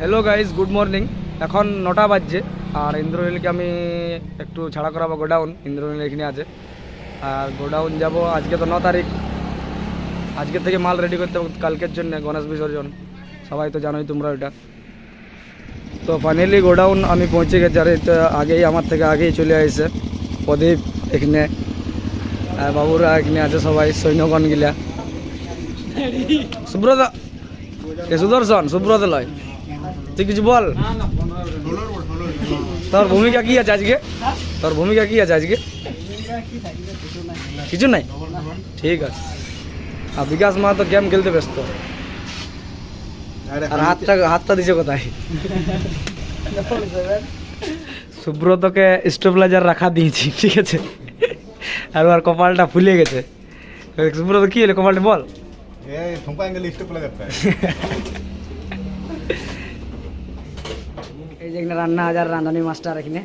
Hello guys good morning এখন নটা বাজছে, আর ইন্দ্রনীলকে আমি একটু ছাড়া করাবো গোডাউন। ইন্দ্রনীল এখানে আছে। আর গোডাউন যাব আজকে তো ন তারিখ। আজকে থেকে মাল রেডি করতে হবে কালকের জন্য, গণেশ বিসর্জন। সবাই তো জানোই তোমরা ওইটা। তো ফাইনালি গোডাউন আমি পৌঁছে গেছি। আর, এটা আগেই, আমার থেকে আগেই চলে আসছে প্রদীপ এখানে। বাবুরা এখানে আছে সবাই, সৈন্যগণ গিলা। সুব্রত সুদর্শন, সুব্রত লয়। তুই কিছু বল? তোর ভূমিকা কি আছে আজকে? তোর ভূমিকা কি আছে আজকে? কিছু নাই? ঠিক আছে। আর বিকাশ মা তো গেম খেলতে ব্যস্ত। আর হাতটা হাতটা দিছে কোথায়? সুব্রতকে স্টেবিলাইজার রাখা দিয়েছি ঠিক আছে। আর ওর কপালটা ফুলে গেছে। সুব্রত কি হলো? কপালটা বল। এই যে এখানে রান্না হাজার রাঁধুনি মাস্টার এখানে।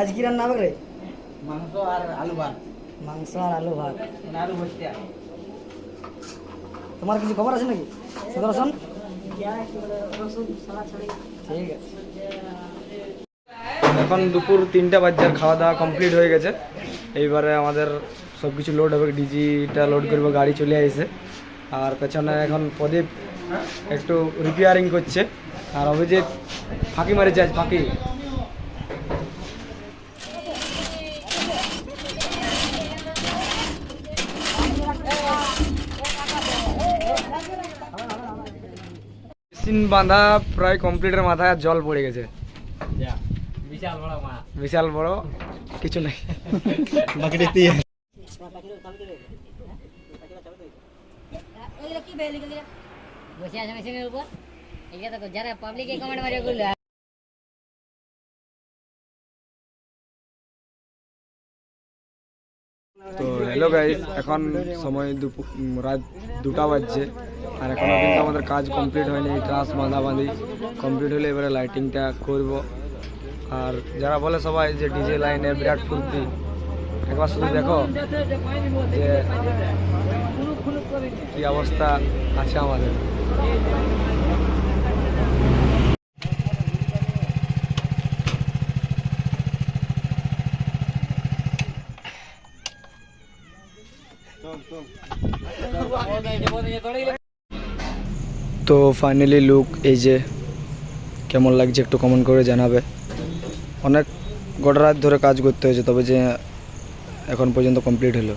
আজ কি রান্না হবে রে? মাংস আর আলু ভাত। মাংস আর আলু ভাত। আলু ভর্তা। তোমার কিছু খবর আছে নাকি? সুদর্শন ঠিক আছে। এখন দুপুর তিনটা বাজার খাওয়া দাওয়া কমপ্লিট হয়ে গেছে। এইবারে আমাদের সব কিছু লোড হবে ডিজিটা লোড করব গাড়ি চলে আসে। আর পেছনে এখন প্রদীপ একটু রিপেয়ারিং করছে। আর অভিজিৎ ফাঁকি মারিছে আজ ফাঁকি। মেশিন বাঁধা প্রায় কমপ্লিটের মাথায় আর জল পড়ে গেছে। বিশাল বড় মাছ। বিশাল বড় বসে আছে মেশিনের উপর? এগুলো তো যারা পাবলিকে কমেন্ট মারে ওগুলো। তো হ্যালো গাইজ এখন সময় রাত দুটা বাজছে। আর এখনও কিন্তু আমাদের কাজ কমপ্লিট হয়নি ট্রাস বাঁধাবাঁধি। কমপ্লিট হলে এবারে লাইটিংটা করব। আর যারা বলে সবাই যে ডিজে লাইনে বিরাট ফুর্তি একবার শুধু দেখো যে কি অবস্থা আছে আমাদের। তো ফাইনালি লুক এই যে কেমন লাগছে একটু কমেন্ট করে জানাবে। অনেক গোটা রাত ধরে কাজ করতে হয়েছে তবে যে এখন পর্যন্ত কমপ্লিট হলো।